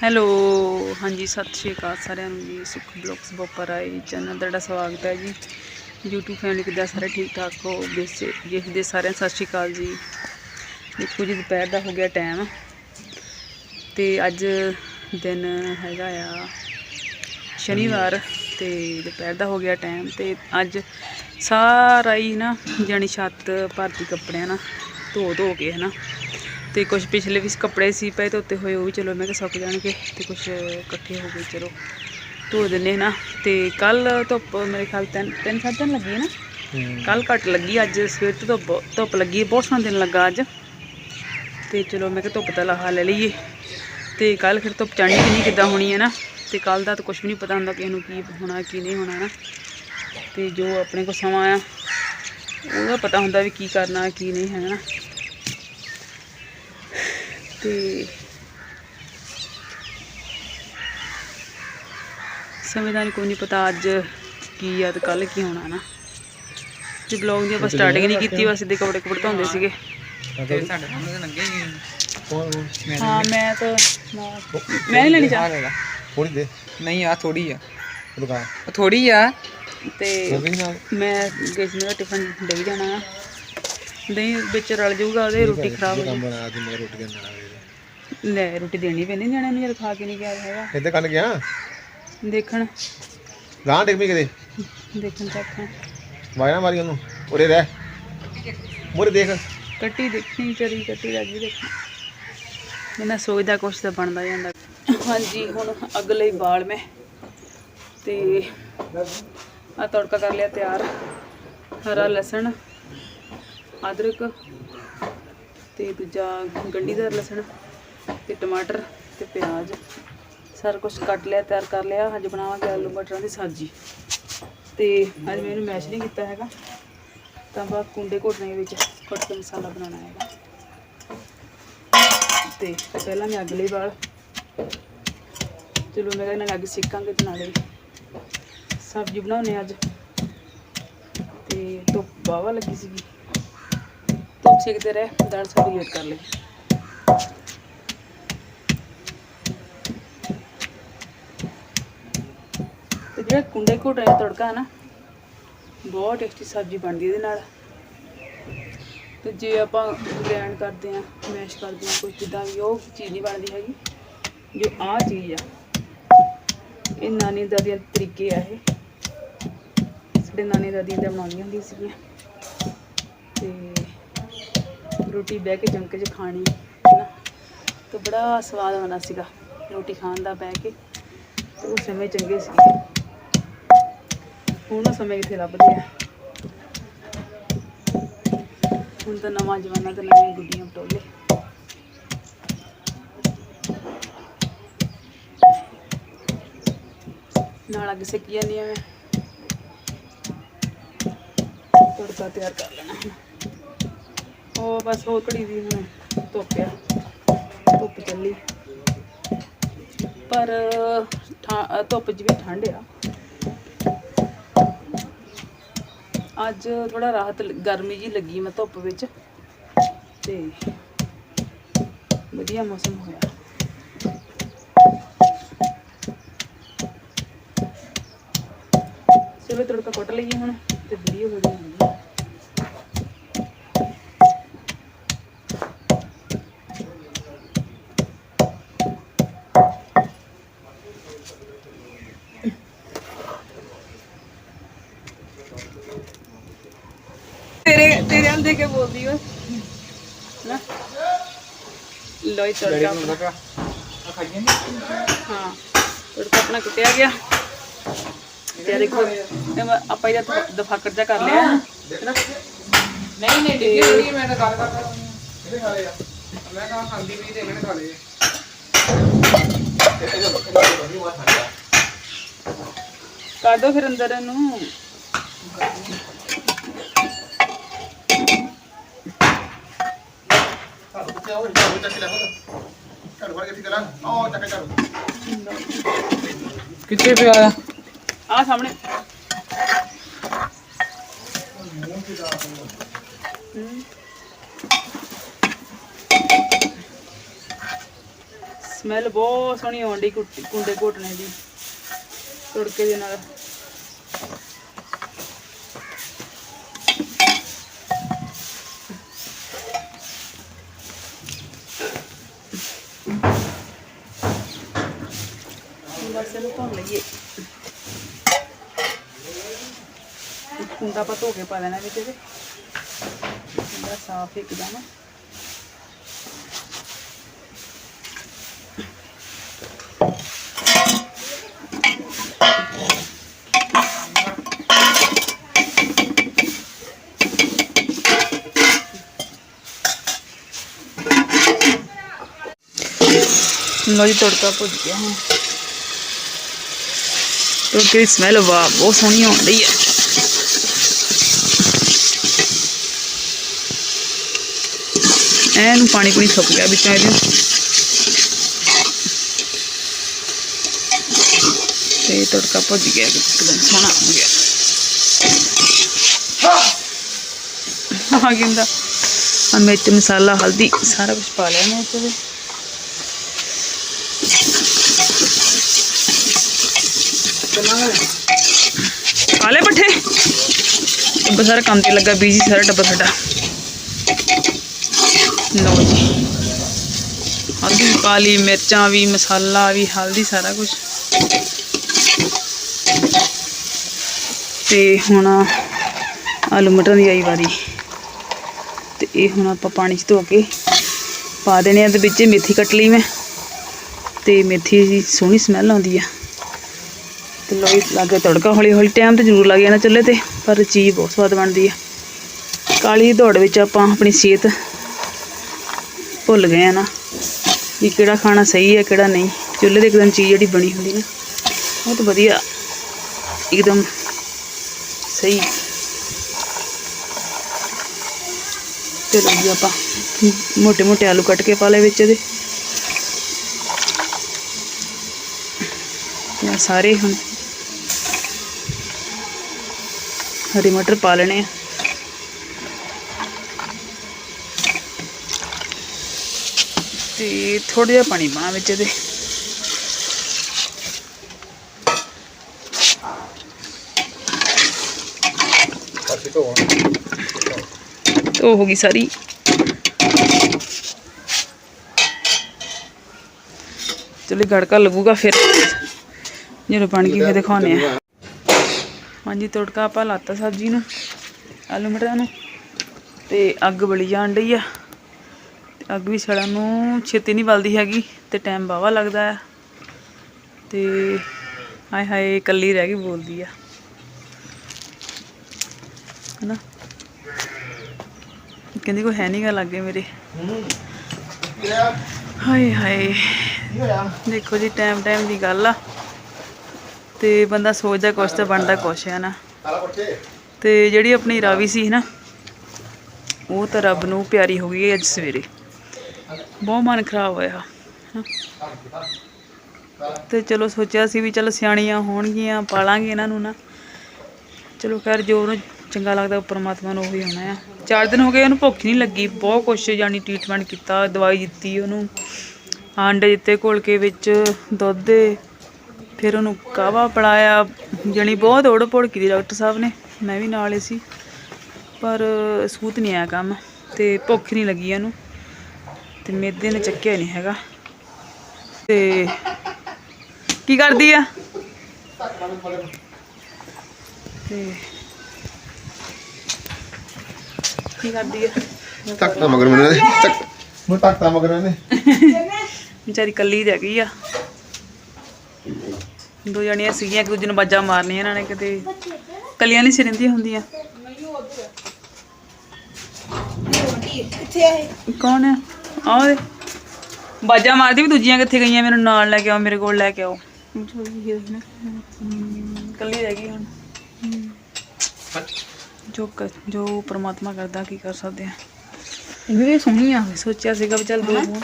Hello, ਹਾਂਜੀ, ਸਤਿ ਸ਼੍ਰੀ ਅਕਾਲ ਸਾਰਿਆਂ ਨੂੰ ਜੀ। ਸੁਖ ਬਲੌਗਸ ਬੋਪਰ ਆਈ ਚੈਨਲ ਤੁਹਾਡਾ ਸਵਾਗਤ ਹੈ ਜੀ। YouTube ਫੈਮਿਲੀ ਕਿੱਦਾਂ ਸਾਰੇ ਠੀਕ ਠਾਕ ਹੋ? ਬੇਸੇ ਦੇਖਦੇ ਸਾਰਿਆਂ ਸਤਿ ਸ਼੍ਰੀ ਅਕਾਲ ਜੀ। ਦੇਖੋ ਜੀ, ਦੁਪਹਿਰ ਦਾ ਹੋ ਗਿਆ ਟਾਈਮ ਤੇ ਅੱਜ ਦਿਨ ਹੈਗਾ ਆ ਸ਼ਨੀਵਾਰ ਤੇ ਦੁਪਹਿਰ ਦਾ ਹੋ ਗਿਆ ਟਾਈਮ ਤੇ ਅੱਜ ਸਾਰਾ ਹੀ ਨਾ ਜਾਣੀ ਛੱਤ, ਭਰਤੀ ਕੱਪੜਿਆਂ ਨਾਲ ਧੋ ਧੋ ਕੇ ਹਨਾ ਤੇ ਕੁਝ ਪਿਛਲੇ ਵੀ ਕੱਪੜੇ ਸੀ ਪਏ ਤੇ ਉੱਤੇ ਹੋਏ ਉਹ ਵੀ ਚਲੋ ਮੈਂ ਕਿਹਾ ਸੁੱਕ ਜਾਣਗੇ ਤੇ ਕੁਝ ਇਕੱਠੇ ਹੋ ਗਏ ਚਲੋ ਧੋ ਦਿੰਨੇ ਨਾ ਤੇ ਕੱਲ ਧੁੱਪ ਮੇਰੇ ਖਿਆਲ ਤਿੰਨ ਤਿੰਨ ਸਾਢੇ ਤਿੰਨ ਲੱਗੀ ਹੈ। ਨਾ ਕੱਲ ਘੱਟ ਲੱਗੀ ਅੱਜ ਸਵੇਰ ਤੋਂ ਧੁੱਪ ਧੁੱਪ ਲੱਗੀ ਬਹੁਤ ਸੋਹਣਾ ਦਿਨ ਲੱਗਾ ਅੱਜ। ਤੇ ਚਲੋ ਮੈਂ ਕਿਹਾ ਧੁੱਪ ਦਾ ਲਾਹਾ ਲੈ ਲਈਏ। ਤੇ ਕੱਲ ਫਿਰ ਧੁੱਪ ਚੜ੍ਹਨੀ ਕਿੰਨੀ ਕਿੱਦਾਂ ਹੋਣੀ ਹੈ ਨਾ। ਤੇ ਕੱਲ ਦਾ ਤਾਂ ਕੁਝ ਵੀ ਨਹੀਂ ਪਤਾ ਹੁੰਦਾ ਕਿ ਇਹਨੂੰ ਕੀ ਹੋਣਾ ਕੀ ਨਹੀਂ ਹੋਣਾ ਨਾ ਤੇ ਜੋ ਆਪਣੇ ਕੋਲ ਸਮਾਂ ਆ ਉਹਦਾ ਪਤਾ ਹੁੰਦਾ ਵੀ ਕੀ ਕਰਨਾ ਕੀ ਨਹੀਂ ਹੈ ਨਾ। ਤੇ ਸਮੇਂ ਦਾ ਕੋਈ ਨਹੀਂ ਪਤਾ ਅੱਜ ਕੀ ਆ ਤੇ ਕੱਲ ਕੀ ਹੋਣਾ ਨਾ। ਤੇ ਬਲੌਗ ਦੀ ਆਪਾਂ ਸਟਾਰਟਿੰਗ ਨਹੀਂ ਕੀਤੀ ਬਸ ਸਿੱਧੇ ਕੱਪੜੇ ਕੱਪੜੇ ਧੋਂਦੇ ਸੀਗੇ। ਸਾਡੇ ਸਾਹਮਣੇ ਤਾਂ ਲੰਗੇ ਹੀ ਹਾਂ ਮੈਂ ਤਾਂ ਮੈਂ ਮੈਂ ਨਹੀਂ ਲੈਣੀ ਚਾਹ। ਥੋੜੀ ਦੇ। ਨਹੀਂ ਆ। ਥੋੜੀ ਆ ਥੋੜੀ ਆ। ਤੇ ਮੈਂ ਗਈ ਸੀ ਮੇਰਾ ਟਿਫਨ ਡਈ ਜਾਣਾ ਆ। ਦਹੀਂ ਵਿੱਚ ਰਲ ਜਾਊਗਾ ਉਹਦੇ ਰੋਟੀ ਖਰਾਬ ਹੋ ਕੰਮ ਬਣਾ ਦਿੰਦੇ ਰੋਟੀ ਦੇ ਨਾਲ ਜਾਊ ਲੈ ਰੋਟੀ ਦੇਣੀ ਪੈਂਦੀ ਨਿਆਣਿਆਂ ਨੂੰ ਜਦ ਖਾ ਕੇ ਨਹੀਂ ਗਿਆ ਹੈਗਾ। ਇੱਥੇ ਕੰਨ ਗਿਆ? ਦੇਖਣ। ਗਾਂ ਡਿੱਗ ਪਈ ਕਿਤੇ? ਦੇਖਣ ਚੱਖਣ ਵਾਇਨਾ ਮਾਰੀ ਉਹਨੂੰ। ਉਰੇ ਰਹਿ। ਮੁਰੇ ਦੇਖ। ਕੱਟੀ ਦੇਖਣੀ ਚਰੀ ਕੱਟੀ ਲੱਗੀ ਦੇਖਣੀ ਇਹਨਾਂ ਸੋਚਦਾ ਕੁਛ ਤਾਂ ਬਣਦਾ ਜਾਂਦਾ ਹਾਂਜੀ ਹੁਣ ਅਗਲੇ ਬਾਲ ਮੈਂ। ਤੇ ਆ ਤੜਕਾ ਕਰ ਲਿਆ ਤਿਆਰ। ਹਰਾ ਲਸਣ। ਅਦਰਕ ਤੇ ਦੂਜਾ ਗੰਢੀਦਾਰ ਲਸਣ ਤੇ ਟਮਾਟਰ ਤੇ ਪਿਆਜ਼। ਸਾਰਾ ਕੁਝ ਕੱਟ ਲਿਆ, ਤਿਆਰ ਕਰ ਲਿਆ। ਅੱਜ ਬਣਾਵਾਂਗੇ ਆਲੂ ਮਟਰਾਂ ਦੀ ਸਬਜ਼ੀ। ਤੇ ਅੱਜ ਮੈਂ ਇਹਨੂੰ ਮੈਸ਼ ਨਹੀਂ ਕੀਤਾ ਹੈਗਾ। ਤਾਂ ਬਾ ਕੁੰਡੇ ਘੋਟਣੇ ਵਿੱਚ ਕੁੱਟ ਕੇ ਮਸਾਲਾ ਬਣਾਉਣਾ ਹੈਗਾ। ਤੇ ਪਹਿਲਾਂ ਮੈਂ ਅਗਲੇ ਵਾਲ। ਚਲੋ ਮੈਂ ਕਹਿੰਦਾ ਅੱਗ ਸਿੱਕਾਂਗੇ ਤੇ ਨਾਲੇ ਸਬਜ਼ੀ ਬਣਾਉਣੇ ਅੱਜ। ਤੇ ਧੁੱਪ ਬਾਵਾ ਲੱਗੀ ਸੀਗੀ। ਧੁੱਪ ਸੇਕਦੇ ਰਹੇ ਦਾਲ ਸਾਡੀ ਲੇਟ ਕਰ ਲਈ ਤੇ ਜਿਹੜਾ ਕੁੰਡੇ ਘੋਟਣੇ ਦਾ ਤੜਕਾ ਹੈ ਨਾ, ਬਹੁਤ ਟੇਸਟੀ ਸਬਜ਼ੀ ਬਣਦੀ ਇਹਦੇ ਨਾਲ। ਤੇ ਜੇ ਆਪਾਂ ਗ੍ਰੈਂਡ ਕਰਦੇ ਆ ਮੈਸ਼ ਕਰਦੇ ਆ ਕੋਈ ਕਿਦਾਂ ਵੀ ਉਹ ਚੀਜ਼ ਨਹੀਂ ਬਣਦੀ ਹੈਗੀ, ਜੋ ਆਹ ਚੀਜ਼ ਆ, ਇਹ ਨਾਨੀ ਦਾਦੀਆਂ ਦੇ ਤਰੀਕੇ ਆ ਇਹ। ਸਾਡੇ ਨਾਨੀ ਦਾਦੀਆਂ ਦਾ ਬਣਾਉਂਦੀਆਂ ਹੁੰਦੀਆਂ ਸੀਗੀਆਂ। ਤੇ ਰੋਟੀ ਬਹਿ ਕੇ ਜੰਕ 'ਚ ਖਾਣੀ ਹੈ ਨਾ ਤੇ ਬੜਾ ਸਵਾਦ ਆਉਂਦਾ ਸੀਗਾ ਰੋਟੀ ਖਾਣ ਦਾ ਬਹਿ ਕੇ, ਤੇ ਉਹ ਸਮੇਂ ਚੰਗੇ ਸੀ। ਹੁਣ ਸਮੇਂ ਕਿੱਥੇ ਲੱਭਦੇ ਆ? ਹੁਣ ਤਾਂ ਨਵਾਂ ਜਮਾਨਾ ਤੇ ਨਵੀਆਂ ਗੁੱਡੀਆਂ ਪਟੋਲੇ। ਨਾਲ ਅੱਗ ਸੇਕੀ ਜਾਂਦੀ ਆ ਮੈਂ। ਤੜਕਾ ਤਿਆਰ ਕਰ ਲੈਣਾ। ਉਹ ਬਸ ਉਹ ਘੜੀ ਦੀ ਹੁਣ ਧੁੱਪ ਆ, ਧੁੱਪ ਚੱਲੀ। ਪਰ ਠਾ- ਧੁੱਪ 'ਚ ਵੀ ਠੰਡ ਆ। ਅੱਜ ਥੋੜਾ ਰਾਹਤ ਗਰਮੀ ਜੀ ਲੱਗੀ ਮੈਂ ਧੁੱਪ ਵਿੱਚ। ਤੇ ਵਧੀਆ ਮੌਸਮ ਹੋਇਆ। ਚਲੋ ਤੜਕਾ ਕੁੱਟ ਲਈਏ ਹੁਣ ਤੇ ਵੀਡੀਓ ਹੋ ਜਾਊਗੀ ਤੇਰੇ ਦੇ ਕੇ ਬੋਲਦੀ ਓ ਲੋਈ ਤੜਕਾ ਆਪਣਾ ਆ ਖਾਈਏ ਨਹੀਂ? ਹਾਂ ਤੜਕਾ ਆਪਣਾ ਕੁੱਟਿਆ ਗਿਆ। ਤੇ ਆਹ ਦੇਖੋ ਇਹ ਮੈਂ- ਆਪਾਂ ਇਹਦਾ ਦਫਾਕਰ ਜਾ ਕਰ ਲਿਆ। ਨਹੀਂ ਨਹੀਂ ਡਿੱਗੇ ਨਹੀਂ ਮੈਂ ਤਾਂ ਗੱਲ ਕਰਦਾ ਇਹਦੇ ਖਾ ਲਿਆ ਮੈਂ ਕਹਾ ਖਾਂਦੀ ਵੀ ਤੇ ਇਹਨੇ ਖਾ ਲਏ ਕਰ ਦੋ ਫਿਰ ਅੰਦਰ ਇਹਨੂੰ। ਕਿੱਥੇ ਪਿਆ ਆ? ਸਾਹਮਣੇ। ਹਮ। ਸਮੈਲ ਬਹੁਤ ਸੋਹਣੀ ਆਉਂਦੀ ਕੁੰਡੇ ਘੋਟਣੇ ਦੀ। ਤੜਕੇ ਦੇ ਨਾਲ ਹੁਣ ਬਸ ਇਹਨੂੰ ਭੁੰਨ ਲਈਏ ਕੁੰਡਾ ਪਾ ਧੋ ਕੇ ਪਾ ਦੇਣਾ ਵਿੱਚ ਇਹਦੇ ਕੁੰਡਾ ਸਾਫ਼ ਇੱਕਦਮ ਲੋ ਜੀ ਤੜਕਾ ਭੁੱਜ ਗਿਆ ਹੁਣ ਤੜਕੇ ਦੀ ਸਮੈਲ ਵਾਹ ਬਹੁਤ ਸੋਹਣੀ ਆਉਣ ਰਹੀ ਐਨ ਪਾਣੀ ਪੂਣੀ ਸੁੱਕ ਗਿਆ ਵਿੱਚੋਂ ਇਹਦੇ। ਤੇ ਤੜਕਾ ਭੁੱਜ ਗਿਆ, ਇੱਕਦਮ ਸੋਹਣਾ ਹੋ ਗਿਆ। ਆ ਗਿੰਦਾ ਆ ਮਿਰਚ ਮਸਾਲਾ, ਹਲਦੀ, ਸਾਰਾ ਕੁਝ ਪਾ ਲਿਆ ਮੈਂ ਇੱਥੇ। ਦੇ ਆਲੇ ਪੱਠੇ? ਡੱਬਾ ਸਾਰਾ ਕੰਮ ਤੇ ਲੱਗਾ ਬੀਜੀ ਸਾਰਾ ਡੱਬਾ ਸਾਡਾ। ਲਓ ਜੀ। ਹਲਦੀ ਕਾਲੀ ਮਿਰਚਾਂ ਵੀ, ਮਸਾਲਾ ਵੀ, ਹਲਦੀ, ਸਾਰਾ ਕੁਝ ਤੇ ਹੁਣ ਆਲੂ ਮਟਰ ਦੀ ਆਈ ਵਾਰੀ। ਤੇ ਇਹ ਹੁਣ ਆਪਾਂ ਪਾਣੀ 'ਚ ਧੋ ਕੇ ਪਾ ਦੇਣੇ ਆ ਤੇ ਵਿੱਚ ਮੇਥੀ ਕੱਟ ਲਈ ਮੈਂ। ਤੇ ਮੇਥੀ ਦੀ ਸੋਹਣੀ ਸਮੈਲ ਆਉਂਦੀ ਆ। ਤੇ ਲੋਈ ਲਾਗੇ ਤੜਕਾ। ਹੌਲੀ ਹੌਲੀ ਟਾਈਮ ਤੇ ਜ਼ਰੂਰ ਲੱਗ ਜਾਣਾ ਚੁੱਲ੍ਹੇ ਤੇ, ਪਰ ਚੀਜ਼ ਬਹੁਤ ਸਵਾਦ ਬਣਦੀ ਆ। ਕਾਲੀ ਦੌੜ ਵਿੱਚ ਆਪਾਂ ਆਪਣੀ ਸਿਹਤ ਭੁੱਲ ਗਏ ਆ ਨਾ ਵੀ ਕਿਹੜਾ ਖਾਣਾ ਸਹੀ ਹੈ, ਕਿਹੜਾ ਨਹੀਂ। ਚੁੱਲ੍ਹੇ ਦੇ ਇੱਕਦਮ ਚੀਜ਼ ਜਿਹੜੀ ਬਣੀ ਹੁੰਦੀ ਨਾ ਬਹੁਤ ਵਧੀਆ ਇੱਕਦਮ ਸਹੀ। ਤੇ ਲੋ ਜੀ, ਆਪਾਂ ਮੋਟੇ ਮੋਟੇ ਆਲੂ ਕੱਟ ਕੇ ਪਾ ਲੈ ਵਿੱਚ ਇਹਦੇ। ਸਾਰੇ ਹੁਣ ਹਰੀ ਮਟਰ ਪਾ ਲੈਣੇ ਆ। ਤੇ ਥੋੜਾ ਜਿਹਾ ਪਾਣੀ ਪਾਣਾ ਵਿੱਚ ਇਹਦੇ ਪਾਸੇ ਹੋ ਗਈ ਸਾਰੀ। ਚਲੋ ਗੜਕਾ ਲੱਗੂਗਾ ਫਿਰ। ਜਦੋਂ ਬਣ ਗਈ ਫਿਰ ਦਿਖਾਉਣੇ ਆ ਹਾਂਜੀ, ਤੜਕਾ ਆਪਾਂ ਲਾਤਾ ਸਬਜ਼ੀ ਨੂੰ, ਆਲੂ ਮਟਰਾਂ ਨੂੰ। ਤੇ ਅੱਗ ਬਲੀ ਜਾਣ ਡਈ ਆ। ਅੱਗ ਵੀ ਸੜਨ ਨੂੰ ਛੇਤੀ ਨਹੀਂ ਬਲਦੀ ਹੈਗੀ ਤੇ ਟਾਈਮ ਬਾਵਾ ਲੱਗਦਾ ਆ। ਤੇ ਹਾਏ ਹਾਏ, ਇਕੱਲੀ ਰਹਿ ਗਈ ਬੋਲਦੀ ਆ। ਹਨਾ? ਕਹਿੰਦੀ ਕੋਈ ਹੈ ਨਹੀਂ ਗਾ ਲੱਗੇ ਮੇਰੇ। ਹਾਏ ਹਾਏ, ਦੇਖੋ ਜੀ ਟਾਈਮ ਟਾਈਮ ਦੀ ਗੱਲ ਆ। ਤੇ ਬੰਦਾ ਸੋਚਦਾ ਕੁਛ ਤੇ ਬਣਦਾ ਕੁਛ ਹੈ ਨਾ। ਆਲਾ ਤੇ ਜਿਹੜੀ ਆਪਣੀ ਰਾਵੀ ਸੀ ਨਾ, ਉਹ ਤਾਂ ਰੱਬ ਨੂੰ ਪਿਆਰੀ ਹੋ ਗਈ ਅੱਜ ਸਵੇਰੇ। ਬਹੁਤ ਮਨ ਖਰਾਬ ਹੋਇਆ। ਹਨਾ। ਤੇ ਚਲੋ ਸੋਚਿਆ ਸੀ ਵੀ ਚਲੋ ਸਿਆਣੀਆਂ ਹੋਣਗੀਆਂ, ਪਾਲਾਂਗੇ ਇਹਨਾਂ ਨੂੰ ਨਾ। ਚਲੋ ਖੈਰ ਜੋ ਉਹਨੂੰ ਚੰਗਾ ਲੱਗਦਾ ਉਹ ਪਰਮਾਤਮਾ ਨੂੰ ਉਹੀ ਹੋਣਾ ਆ। ਚਾਰ ਦਿਨ ਹੋ ਗਏ ਉਹਨੂੰ ਭੁੱਖ ਨਹੀਂ ਲੱਗੀ, ਬਹੁਤ ਕੁਛ ਜਾਨੀ ਟ੍ਰੀਟਮੈਂਟ ਕੀਤਾ, ਦਵਾਈ ਦਿੱਤੀ ਉਹਨੂੰ। ਆਂਡੇ ਦਿੱਤੇ ਘੋਲ ਕੇ ਵਿੱਚ, ਦੁੱਧ ਦੇ, ਫਿਰ ਉਹਨੂੰ ਕਾਵਾ ਪਿਲਾਇਆ। ਜਾਣੀ ਬਹੁਤ ਔੜ ਪੌੜ ਕੀਤੀ ਡਾਕਟਰ ਸਾਹਿਬ ਨੇ, ਮੈਂ ਵੀ ਨਾਲ ਹੀ ਸੀ। ਪਰ ਸੂਤ ਨਹੀਂ ਆਇਆ ਕੰਮ ਤੇ ਭੁੱਖ ਨਹੀਂ ਲੱਗੀ ਉਹਨੂੰ। ਤੇ ਮੇਦੇ ਨੇ ਚੱਕਿਆ ਨਹੀਂ ਹੈਗਾ। ਤੇ ਕੀ ਕਰਦੀ ਆ? ਤੇ ਕੀ ਕਰਦੀ ਆ? ਤੱਕਦਾ ਮਗਰ ਮੈਨੂੰ ਨੇ ਤੱਕ ਮੈਂ ਤੱਕਦਾ ਮਗਰ ਨੇ ਵਿਚਾਰੀ ਕੱਲੀ ਰਹਿ ਗਈ ਆ। ਦੋ ਜਣੀਆਂ ਸੀਗੀਆਂ ਇੱਕ ਦੂਜੇ ਨੂੰ ਬਾਜਾਂ ਮਾਰਨੀਆਂ ਇਹਨਾਂ ਨੇ ਕਿਤੇ। ਕੱਲੀਆਂ ਨਹੀਂ ਸੀ ਰਹਿੰਦੀਆਂ ਹੁੰਦੀਆਂ। ਕੌਣ ਆ? ਆਹ ਦੇ ਬਾਜਾਂ ਮਾਰਦੀ ਵੀ ਦੂਜੀਆਂ ਕਿੱਥੇ ਗਈਆਂ, ਮੈਨੂੰ ਨਾਲ ਲੈ ਕੇ ਆਓ, ਮੇਰੇ ਕੋਲ ਲੈ ਕੇ ਆਓ। ਕੱਲੀ ਰਹਿ ਗਈ ਹੁਣ। ਜੋ ਕ- ਜੋ ਪ੍ਰਮਾਤਮਾ ਕਰਦਾ, ਕੀ ਕਰ ਸਕਦੇ ਆ। ਇਹ ਵੀ ਸੋਹਣੀ ਆ, ਸੋਚਿਆ ਸੀਗਾ ਵੀ ਚੱਲ ਦੋ ਹੋਣ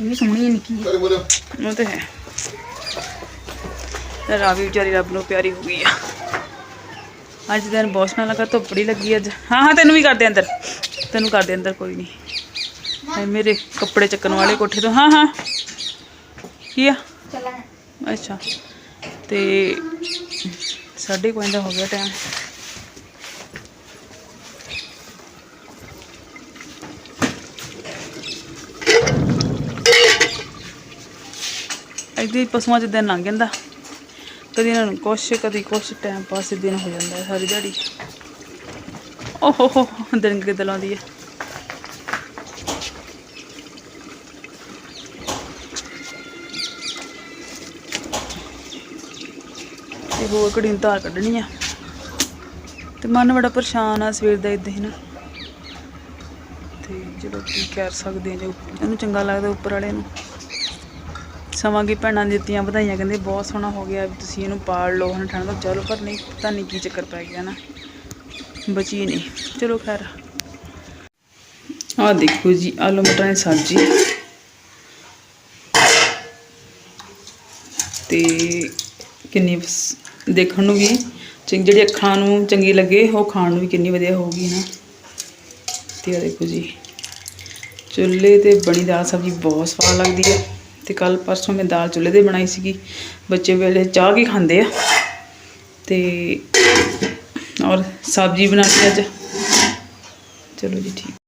ਇਹ ਵੀ ਸੋਹਣੀ ਆ ਨਿੱਕੀ ਕਰੇ ਉਹ ਤੇ ਹੈ। ਰਾਵੀ ਵਿਚਾਰੀ ਰੱਬ ਨੂੰ ਪਿਆਰੀ ਹੋ ਗਈ ਆ। ਅੱਜ ਦਿਨ ਬਹੁਤ ਸੋਹਣਾ ਲੱਗਾ, ਧੁੱਪ ਬੜੀ ਲੱਗੀ ਅੱਜ। ਹਾਂ ਹਾਂ, ਤੈਨੂੰ ਵੀ ਕਰਦੇ ਅੰਦਰ। ਤੈਨੂੰ ਕਰਦੇ ਅੰਦਰ, ਕੋਈ ਨਹੀਂ ਹਾਏ ਮੇਰੇ ਕੱਪੜੇ ਚੱਕਣ ਵਾਲੇ ਕੋਠੇ ਤੋਂ ਹਾਂ ਹਾਂ। ਕੀ ਆ? ਅੱਛਾ। ਤੇ ਸਾਢੇ ਕੁ ਪੰਜ ਦਾ ਹੋ ਗਿਆ ਟਾਈਮ ਇੱਦਾਂ ਪਸ਼ੂਆਂ 'ਚ ਦਿਨ ਲੰਘ ਜਾਂਦਾ। ਕਦੀ ਇਹਨਾਂ ਨੂੰ ਕੁਛ ਕਦੀ ਕੁਛ ਟਾਈਮ ਪਾਸ ਦਿਨ ਹੋ ਜਾਂਦਾ ਸਾਰੀ ਦਿਹਾੜੀ। ਓਹੋ ਹੋ ਹੋ, ਦਿਨ ਕਿੱਦਾਂ ਲਾਉਂਦੀ ਹੈ? ਤੇ ਹੋਰ ਘੜੀ ਨੂੰ ਧਾਰ ਕੱਢਣੀ ਆ। ਤੇ ਮਨ ਬੜਾ ਪਰੇਸ਼ਾਨ ਆ ਸਵੇਰ ਦਾ ਇਦਾਂ ਹੀ ਨਾ ਤੇ ਜਦੋਂ ਕੀ ਕਰ ਸਕਦੇ ਆ ਜੋ ਇਹਨੂੰ ਚੰਗਾ ਲੱਗਦਾ ਉੱਪਰ ਵਾਲੇ ਨੂੰ। ਸਮਾਂ ਕੀ ਭੈਣਾਂ ਨੇ ਦਿੱਤੀਆਂ ਵਧਾਈਆਂ, ਕਹਿੰਦੇ ਬਹੁਤ ਸੋਹਣਾ ਹੋ ਗਿਆ ਵੀ ਤੁਸੀਂ ਇਹਨੂੰ ਪਾਲ ਲਓ। ਹੁਣ ਠੰਡ ਤੋਂ ਚਲੋ ਪਰ ਨਹੀਂ, ਪਤਾ ਨਹੀਂ ਕੀ ਚੱਕਰ ਪੈ ਗਿਆ ਨਾ। ਬਚੀ ਨਹੀਂ ਚਲੋ ਖੈਰ। ਆਹ ਦੇਖੋ ਜੀ, ਆਲੂ ਮਟਰਾਂ ਦੀ ਸਬਜ਼ੀ। ਤੇ ਕਿੰਨੀ ਸ- ਦੇਖਣ ਨੂੰ ਵੀ। ਚੰਗੀ ਜਿਹੜੀ ਅੱਖਾਂ ਨੂੰ ਚੰਗੀ ਲੱਗੇ, ਉਹ ਖਾਣ ਨੂੰ ਵੀ ਕਿੰਨੀ ਵਧੀਆ ਹੋਊਗੀ ਨਾ ਤੇ ਆ ਦੇਖੋ ਜੀ। ਚੁੱਲ੍ਹੇ ਤੇ ਬਣੀ ਦਾਲ ਸਬਜ਼ੀ ਬਹੁਤ ਸਵਾਦ ਲੱਗਦੀ ਹੈ ਤੇ ਕੱਲ ਪਰਸੋਂ ਮੈਂ ਦਾਲ ਚੁੱਲ੍ਹੇ ਤੇ ਬਣਾਈ ਸੀਗੀ। ਬੱਚੇ ਵੇਲੇ ਚਾਹ ਕੀ ਖਾਂਦੇ ਆ। ਤੇ ਔਰ ਸਬਜ਼ੀ ਬਣਾ ਕੇ ਅੱਜ। ਚਲੋ ਜੀ ਠੀਕ।